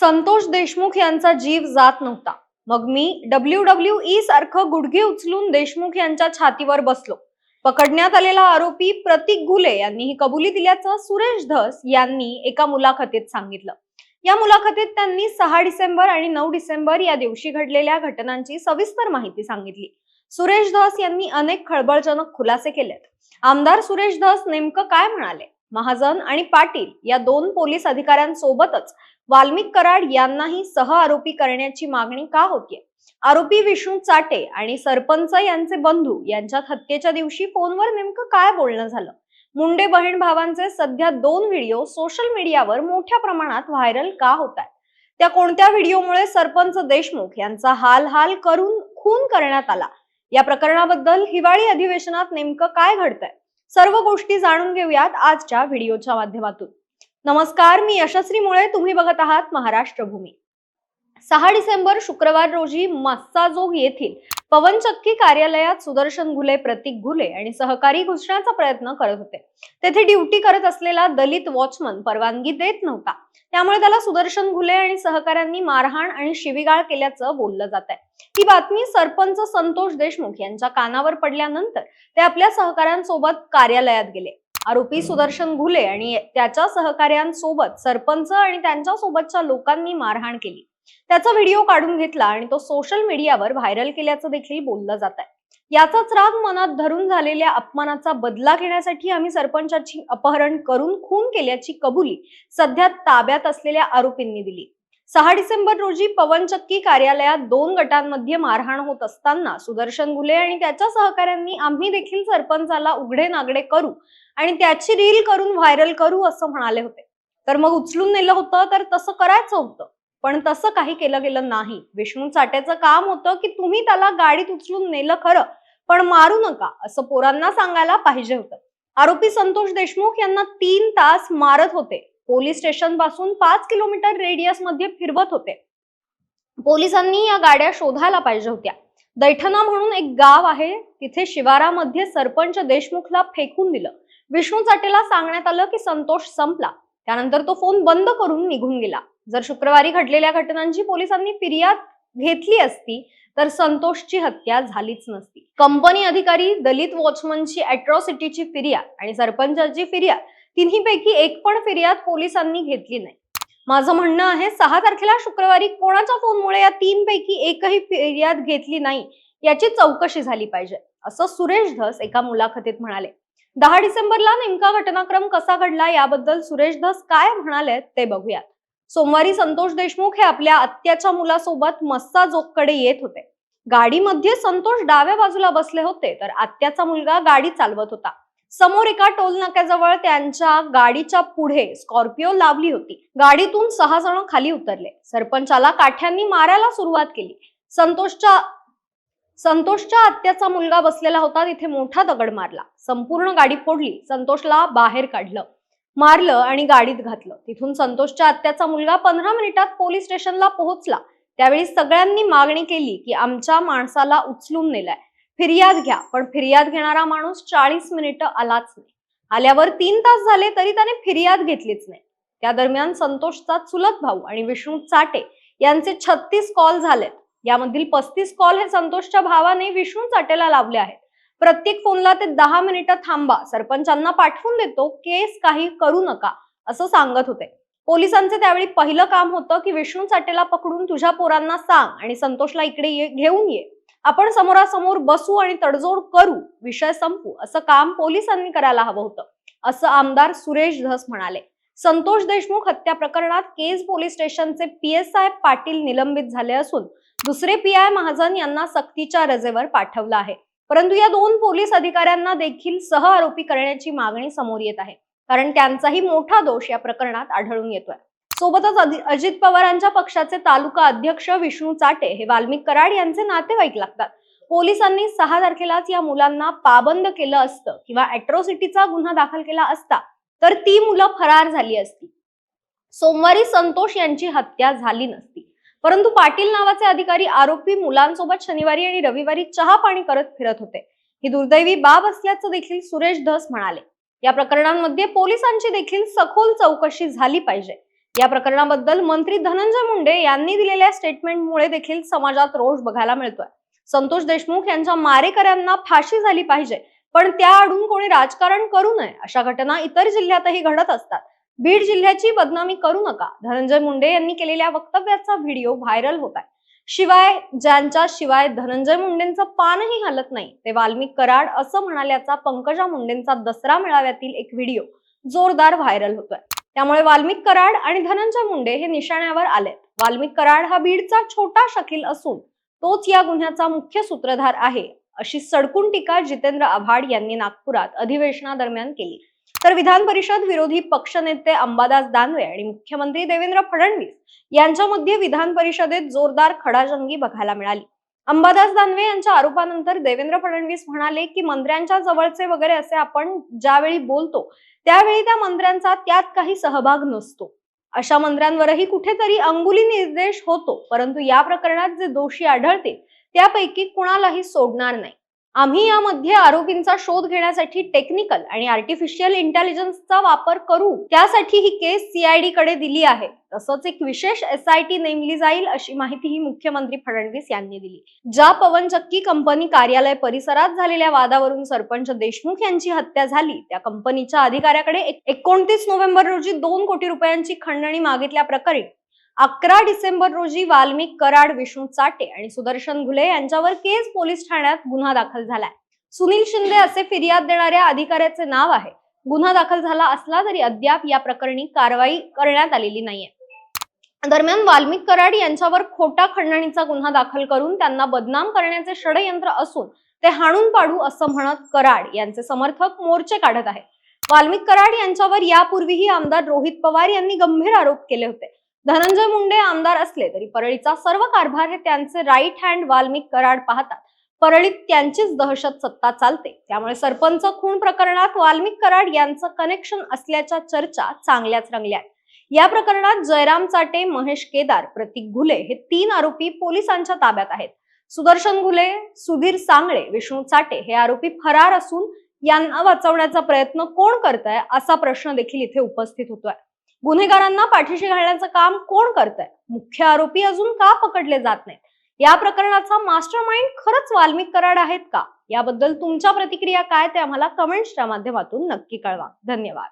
संतोष देशमुख यांचा जीव जात नव्हता. मग मी डब्ल्यू डब्ल्यू ई सारखं गुडघे उचलून देशमुख यांच्या छातीवर बसलो. पकडण्यात आलेला आरोपी प्रतीक घुले यांनी ही कबुली दिल्याचं सुरेश धस यांनी एका मुलाखतीत सांगितलं. या मुलाखतीत त्यांनी सहा डिसेंबर आणि नऊ डिसेंबर या दिवशी घडलेल्या घटनांची सविस्तर माहिती सांगितली. सुरेश धस यांनी अनेक खळबळजनक खुलासे केलेत. आमदार सुरेश धस नेमकं काय म्हणाले? महाजन आणि पाटील या दोन पोलीस अधिकाऱ्यांसोबतच वाल्मिक कराड यांनाही सह आरोपी करण्याची मागणी का होतीये? आरोपी विष्णू चाटे आणि सरपंच यांचे बंधू यांच्यात हत्येच्या दिवशी फोनवर नेमकं काय बोलणं झालं? मुंडे बहीण भावांचे सध्या दोन व्हिडिओ सोशल मीडियावर मोठ्या प्रमाणात व्हायरल का होत आहेत त्या कोणत्या व्हिडिओमुळे सरपंच देशमुख यांचा हाल हाल करून खून करण्यात आला? या प्रकरणाबद्दल हिवाळी अधिवेशनात नेमकं काय घडतंय? सर्व गोष्टी जाणून घेऊयात आजच्या व्हिडिओच्या माध्यमातून. नमस्कार मी यशस्वी मुळे. तुम्ही बघत आहात महाराष्ट्र भूमी. सहा डिसेंबर शुक्रवार रोजी मस्साजोग येथील पवनचक्की कार्यालयात सुदर्शन घुले प्रतीक घुले आणि सहकारी घुसण्याचा प्रयत्न करत होते. तेथे ड्युटी करत असलेला दलित वॉचमन परवानगी देत नव्हता. त्यामुळे त्याला सुदर्शन घुले आणि सहकाऱ्यांनी मारहाण आणि शिवीगाळ केल्याचं बोललं जात आहे ही बातमी सरपंच संतोष देशमुख यांच्या कानावर पडल्यानंतर ते आपल्या सहकाऱ्यांसोबत कार्यालयात गेले. आरोपी सुदर्शन घुले आणि त्याच्या सहकाऱ्यांसोबत सरपंच आणि त्यांच्या सोबतच्या लोकांनी मारहाण केली. त्याचा व्हिडिओ काढून घेतला आणि तो सोशल मीडियावर व्हायरल केल्याचं देखील बोललं जात आहे. याचाच राग मनात धरून झालेल्या अपमानाचा बदला घेण्यासाठी आम्ही सरपंचाची अपहरण करून खून केल्याची कबुली सध्या ताब्यात असलेल्या आरोपींनी दिली. सहा डिसेंबर रोजी पवनचक्की कार्यालयात दोन गटांमध्ये मारहाण होत असताना सुदर्शन घुले आणि त्याच्या सहकाऱ्यांनी आम्ही देखील सरपंचाला उघडे नागडे करू आणि त्याची रील करून व्हायरल करू असं म्हणाले होते. तर मग उचलून नेलं होतं तर तसं करायचं होतं. पण तसं काही केलं गेलं नाही. विष्णू चाट्याचं काम होतं की तुम्ही त्याला गाडीत उचलून नेलं खरं पण मारू नका असं पोरांना सांगायला पाहिजे होतं. आरोपी संतोष देशमुख यांना तीन तास मारत होते. पोलीस स्टेशनपासून पाच किलोमीटर रेडियसमध्ये फिरवत होते. पोलिसांनी या गाड्या शोधायला पाहिजे होत्या. दैठणा म्हणून एक गाव आहे तिथे शिवारामध्ये सरपंच देशमुखला फेकून दिलं. विष्णू चाटेला सांगण्यात आलं की संतोष संपला. त्यानंतर तो फोन बंद करून निघून गेला. जर शुक्रवारी घडलेल्या घटनांची पोलिसांनी फिर्याद घेतली असती तर संतोषची हत्या झालीच नसती. कंपनी अधिकारी दलित वॉचमनची अॅट्रॉसिटीची फिर्याद आणि सरपंचाची फिर्याद तिन्हीपैकी एक पण फिर्याद पोलिसांनी घेतली नाही. माझं म्हणणं आहे सहा तारखेला शुक्रवारी कोणाच्या फोनमुळे या तीन पैकी एकही फिर्याद घेतली नाही याची चौकशी झाली पाहिजे असं सुरेश धस एका मुलाखतीत म्हणाले. दहा डिसेंबरला नेमका घटनाक्रम कसा घडला याबद्दल सुरेश धस काय म्हणाले ते बघूयात. सोमवारी संतोष देशमुख हे आपल्या आत्याच्या मुलासोबत मस्सा जोककडे येत होते. गाडीमध्ये संतोष डाव्या बाजूला बसले होते तर आत्याचा मुलगा गाडी चालवत होता. समोर एका टोल नाक्याजवळ त्यांच्या गाडीच्या पुढे स्कॉर्पिओ लावली होती. गाडीतून सहा जण खाली उतरले. सरपंचाला काठ्यांनी मारायला सुरुवात केली. संतोषच्या संतोषच्या आत्याचा मुलगा बसलेला होता तिथे मोठा दगड मारला. संपूर्ण गाडी फोडली. संतोषला बाहेर काढलं. मारलं आणि गाडीत घातलं. तिथून संतोषच्या आत्याचा मुलगा पंधरा मिनिटात पोलीस स्टेशनला पोहोचला. त्यावेळी सगळ्यांनी मागणी केली की आमच्या माणसाला उचलून नेलाय. फिर्याद घ्या पण फिर्याद घेणारा माणूस चाळीस मिनिटं आलाच नाही. आल्यावर तीन तास झाले तरी त्याने फिर्याद घेतलीच नाही. त्या दरम्यान संतोषचा चुलत भाऊ आणि विष्णू चाटे यांचे छत्तीस कॉल झालेत. यामधील पस्तीस कॉल हे संतोषच्या भावाने विष्णू चाटेला लावले आहेत. प्रत्येक फोनला ते दहा मिनिटं थांबा. सरपंचांना पाठवून देतो केस काही करू नका असं सांगत होते. पोलिसांचे त्यावेळी पहिलं काम होतं की विष्णू चाटेला पकडून तुझ्या पोरांना सांग आणि संतोषला इकडे ये घेऊन ये. आपण समोरासमोर बसू आणि तडजोड करू विषय संपू असं काम पोलिसांनी करायला हवं होतं असं आमदार सुरेश धस म्हणाले. संतोष देशमुख हत्या प्रकरणात केज पोलीस स्टेशनचे पीएसआय पाटील निलंबित झाले असून दुसरे पी आय महाजन यांना सक्तीच्या रजेवर पाठवलं आहे. परंतु या दोन पोलीस अधिकाऱ्यांना देखील सह आरोपी करण्याची मागणी समोर येत आहे. कारण त्यांचाही मोठा दोष या प्रकरणात आढळून येतोय. सोबतच अजित पवारांच्या पक्षाचे तालुका अध्यक्ष विष्णू चाटे हे वाल्मिक कराड यांचे नातेवाईक लागतात. पोलिसांनी सहा तारखेलाच या मुलांना पाबंद केलं असतं किंवा अॅट्रॉसिटीचा गुन्हा दाखल केला असता तर ती मुलं फरार झाली असती. सोमवारी संतोष यांची हत्या झाली नसती. परंतु पाटील नावाचे अधिकारी आरोपी मुलांसोबत शनिवारी आणि रविवारी चहा पाणी करत फिरत होते. ही दुर्दैवी बाब असल्याचं देखील सुरेश धस म्हणाले. या प्रकरणांमध्ये पोलिसांची देखील सखोल चौकशी झाली पाहिजे. या प्रकरणाबद्दल मंत्री धनंजय मुंडे यांनी दिलेल्या स्टेटमेंटमुळे देखील समाजात रोष बघायला मिळतोय. संतोष देशमुख यांच्या मारेकऱ्यांना फाशी झाली पाहिजे पण त्या आडून कोणी राजकारण करू नये अशा घटना इतर जिल्ह्यातही घडत असतात. बीड जिल्ह्याची बदनामी करू नका. धनंजय मुंडे यांनी केलेल्या वक्तव्याचा व्हिडिओ व्हायरल होत आहे. शिवाय ज्यांच्या शिवाय धनंजय मुंडेंचं पानही हलत नाही ते वाल्मिक कराड असं म्हणाल्याचा पंकजा मुंडेंचा दसरा मेळाव्यातील एक व्हिडिओ जोरदार व्हायरल होतोय. त्यामुळे वाल्मिक कराड आणि धनंजय मुंडे हे निशाण्यावर आलेत. वाल्मिक कराड हा बीडचा छोटा शकील असून तोच या गुन्ह्याचा मुख्य सूत्रधार आहे अशी सडकून टीका जितेंद्र आव्हाड यांनी नागपुरात अधिवेशनादरम्यान केली. तर विधान परिषद विरोधी पक्षनेते अंबादास दानवे आणि मुख्यमंत्री देवेंद्र फडणवीस यांच्यामध्ये विधान परिषदेत जोरदार खडाजंगी बघायला मिळाली. अंबादास दानवे यांच्या आरोपानंतर देवेंद्र फडणवीस म्हणाले की मंत्र्यांच्या जवळचे वगैरे असे आपण ज्यावेळी बोलतो त्यावेळी त्या मंत्र्यांचा त्यात काही सहभाग नसतो. अशा मंत्र्यांवरही कुठेतरी अंगुली निर्देश होतो परंतु या प्रकरणात जे दोषी आढळतील त्यापैकी कुणालाही सोडणार नाही. आम्ही यामध्ये आरोपींचा शोध घेण्यासाठी टेक्निकल आणि आर्टिफिशियल इंटेलिजन्सचा वापर करू त्यासाठी ही केस सीआयडी कडे दिली आहे. तसंच एक विशेष एस आय टी नेमली जाईल अशी माहितीही मुख्यमंत्री फडणवीस यांनी दिली. ज्या पवनचक्की कंपनी कार्यालय परिसरात झालेल्या वादावरून सरपंच देशमुख यांची हत्या झाली त्या कंपनीच्या अधिकाऱ्याकडे एकोणतीस नोव्हेंबर रोजी दोन कोटी रुपयांची खंडणी मागितल्या प्रकरणी अकरा डिसेंबर रोजी वाल्मिक कराड विष्णू चाटे आणि सुदर्शन घुले यांच्यावर केज पोलीस ठाण्यात गुन्हा दाखल झालाय. सुनील शिंदे असे फिर्याद देणाऱ्या अधिकाऱ्याचे नाव आहे. गुन्हा दाखल झाला असला तरी अद्याप या प्रकरणी कारवाई करण्यात आलेली नाहीये. दरम्यान वाल्मिक कराड यांच्यावर खोटा खंडणीचा गुन्हा दाखल करून त्यांना बदनाम करण्याचे षडयंत्र असून ते हाणून पाडू असं म्हणत कराड यांचे समर्थक मोर्चे काढत आहेत. वाल्मिक कराड यांच्यावर यापूर्वीही आमदार रोहित पवार यांनी गंभीर आरोप केले होते. धनंजय मुंडे आमदार असले तरी परळीचा सर्व कारभार हे त्यांचे राईट हँड वाल्मिक कराड पाहतात. परळीत त्यांचीच दहशत सत्ता चालते. त्यामुळे सरपंच खून प्रकरणात वाल्मिक कराड यांचं कनेक्शन असल्याच्या चर्चा चांगल्याच रंगल्या आहेत. या प्रकरणात जयराम चाटे महेश केदार प्रतीक घुले हे तीन आरोपी पोलिसांच्या ताब्यात आहेत. सुदर्शन घुले सुधीर सांगळे विष्णू चाटे हे आरोपी फरार असून यांना वाचवण्याचा प्रयत्न कोण करत आहे असा प्रश्न देखील इथे उपस्थित होतोय. गुन्हेगारांना पाठीशी घालण्याचं काम कोण करत आहे मुख्य आरोपी अजून का पकडले जात नाहीत? या प्रकरणाचा मास्टर माइंड खरंच वाल्मिक कराड आहेत का? याबद्दल तुमच्या प्रतिक्रिया काय ते आम्हाला कमेंट्सच्या माध्यमातून नक्की कळवा. धन्यवाद.